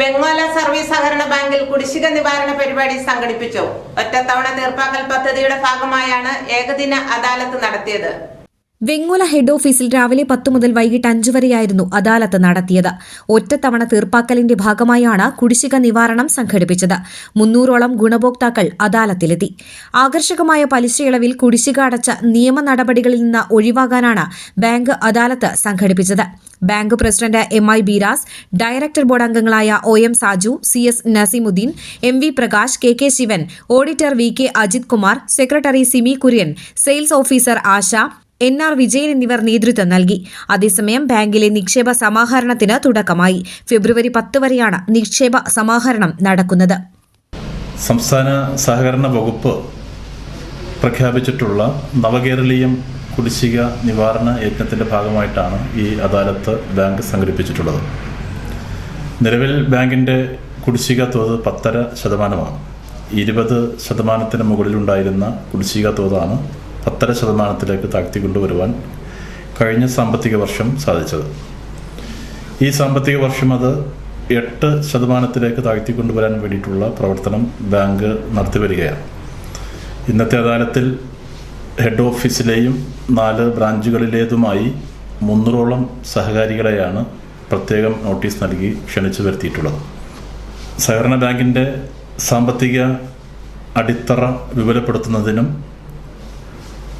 Vengola service സഹകരണ ബാങ്കിൽ കുടിശ്ശിക നിവാരണ പരിപാടി സംഘടിപ്പിച്ചു. ഒറ്റത്തവണ തീർപ്പാക്കൽ പദ്ധതിയുടെ ഭാഗമായാണ് ഏകദിന അദാലത്ത് നടത്തിയത്. വെങ്ങോല ഹെഡ് ഓഫീസിൽ രാവിലെ പത്തു മുതൽ വൈകിട്ട് അഞ്ചു വരെയായിരുന്നു അദാലത്ത് നടത്തിയത്. ഒറ്റത്തവണ തീർപ്പാക്കലിന്റെ ഭാഗമായാണ് കുടിശ്ശിക നിവാരണം സംഘടിപ്പിച്ചത്. മുന്നൂറോളം ഗുണഭോക്താക്കൾ അദാലത്തിലെത്തി. ആകർഷകമായ പലിശയിളവിൽ കുടിശ്ശിക അടച്ച നിയമ നടപടികളിൽ നിന്ന് ഒഴിവാകാനാണ് ബാങ്ക് അദാലത്ത് സംഘടിപ്പിച്ചത്. Bank president M I Beeras director board അംഗങ്ങളായ O M Saju C S Naseemuddin M V Prakash K K Sivan auditor V K Ajith Kumar secretary Simi Kurian sales officer Asha N R Vijayan എന്നിവർ നേതൃത്വം നൽകി. അതേസമയം ബാങ്കിലെ നിക്ഷേപ സമാഹരണത്തിന് തുടക്കമായി. ഫെബ്രുവരി പത്ത് വരെയാണ് നിക്ഷേപ സമാഹരണം നടക്കുന്നത്. സംസ്ഥാന സഹകരണ വകുപ്പ് പ്രഖ്യാപിച്ചിട്ടുള്ള നവകേരളീയം കുടിശ്ശിക നിവാരണ യജ്ഞത്തിന്റെ ഭാഗമായിട്ടാണ് ഈ അദാലത്ത് ബാങ്ക് സംഘടിപ്പിച്ചിട്ടുള്ളത്. നിലവിൽ ബാങ്കിന്റെ കുടിശ്ശിക തോത് പത്തര ശതമാനമാണ്. ഇരുപത് ശതമാനത്തിന് മുകളിലുണ്ടായിരുന്ന കുടിശ്ശിക തോതാണ് പത്തര ശതമാനത്തിലേക്ക് താഴ്ത്തി കൊണ്ടുവരുവാൻ കഴിഞ്ഞ സാമ്പത്തിക വർഷം സാധിച്ചത്. ഈ സാമ്പത്തിക വർഷം അത് എട്ട് ശതമാനത്തിലേക്ക് താഴ്ത്തി കൊണ്ടുവരാൻ വേണ്ടിയിട്ടുള്ള പ്രവർത്തനം ബാങ്ക് നടത്തിവരികയാണ്. ഇന്നത്തെ അദാലത്തിൽ ഹെഡ് ഓഫീസിലെയും നാല് ബ്രാഞ്ചുകളിലേതുമായി മുന്നൂറോളം സഹകാരികളെയാണ് പ്രത്യേകം നോട്ടീസ് നൽകി ക്ഷണിച്ചു വരുത്തിയിട്ടുള്ളത്. സഹകരണ ബാങ്കിന്റെ സാമ്പത്തിക അടിത്തറ വിപുലപ്പെടുത്തുന്നതിനും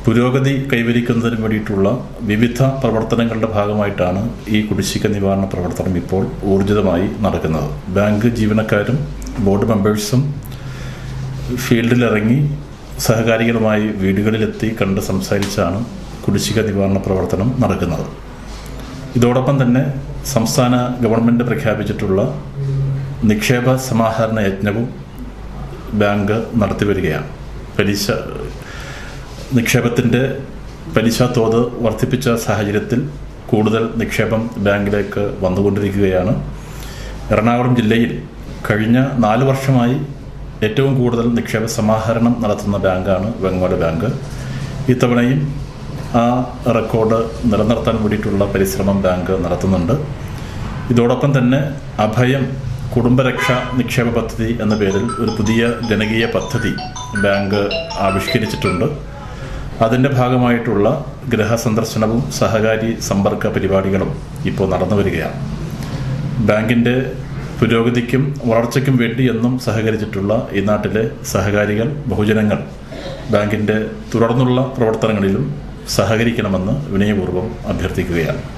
പുരോഗതി കൈവരിക്കുന്നതിന് വേണ്ടിയിട്ടുള്ള വിവിധ പ്രവർത്തനങ്ങളുടെ ഭാഗമായിട്ടാണ് ഈ കുടിശ്ശിക നിവാരണ പ്രവർത്തനം ഇപ്പോൾ ഊർജിതമായി നടക്കുന്നത്. ബാങ്ക് ജീവനക്കാരും ബോർഡ് മെമ്പേഴ്സും ഫീൽഡിലിറങ്ങി സഹകാരികളുമായി വീടുകളിലെത്തി കണ്ട് സംസാരിച്ചാണ് കുടിശ്ശിക നിവാരണ പ്രവർത്തനം നടക്കുന്നത്. ഇതോടൊപ്പം തന്നെ സംസ്ഥാന ഗവൺമെന്റ് പ്രഖ്യാപിച്ചിട്ടുള്ള നിക്ഷേപ സമാഹരണ യജ്ഞവും ബാങ്ക് നടത്തിവരികയാണ്. പലിശ നിക്ഷേപത്തിന്റെ പലിശ തോത് വർദ്ധിപ്പിച്ച സാഹചര്യത്തിൽ കൂടുതൽ നിക്ഷേപം ബാങ്കിലേക്ക് വന്നുകൊണ്ടിരിക്കുകയാണ്. എറണാകുളം ജില്ലയിൽ കഴിഞ്ഞ നാല് വർഷമായി ഏറ്റവും കൂടുതൽ നിക്ഷേപ സമാഹരണം നടത്തുന്ന ബാങ്കാണ് വെങ്ങോല ബാങ്ക്. ഇത്തവണയും ആ റെക്കോർഡ് നിലനിർത്താൻ വേണ്ടിയിട്ടുള്ള പരിശ്രമം ബാങ്ക് നടത്തുന്നുണ്ട്. ഇതോടൊപ്പം തന്നെ അഭയം കുടുംബരക്ഷ നിക്ഷേപ പദ്ധതി എന്ന പേരിൽ ഒരു പുതിയ ജനകീയ പദ്ധതി ബാങ്ക് ആവിഷ്കരിച്ചിട്ടുണ്ട്. അതിന്റെ ഭാഗമായിട്ടുള്ള ഗൃഹസന്ദർശനവും സഹകാരി സമ്പർക്ക പരിപാടികളും ഇപ്പോൾ നടന്നു വരികയാണ്. ബാങ്കിന്റെ പുരോഗതിക്കും വളർച്ചയ്ക്കും വേണ്ടി എന്നും സഹകരിച്ചിട്ടുള്ള ഈ നാട്ടിലെ സഹകാരികൾ ബഹുജനങ്ങൾ ബാങ്കിന്റെ തുടർന്നുള്ള പ്രവർത്തനങ്ങളിലും സഹകരിക്കണമെന്ന് വിനയപൂർവം അഭ്യർത്ഥിക്കുകയാണ്.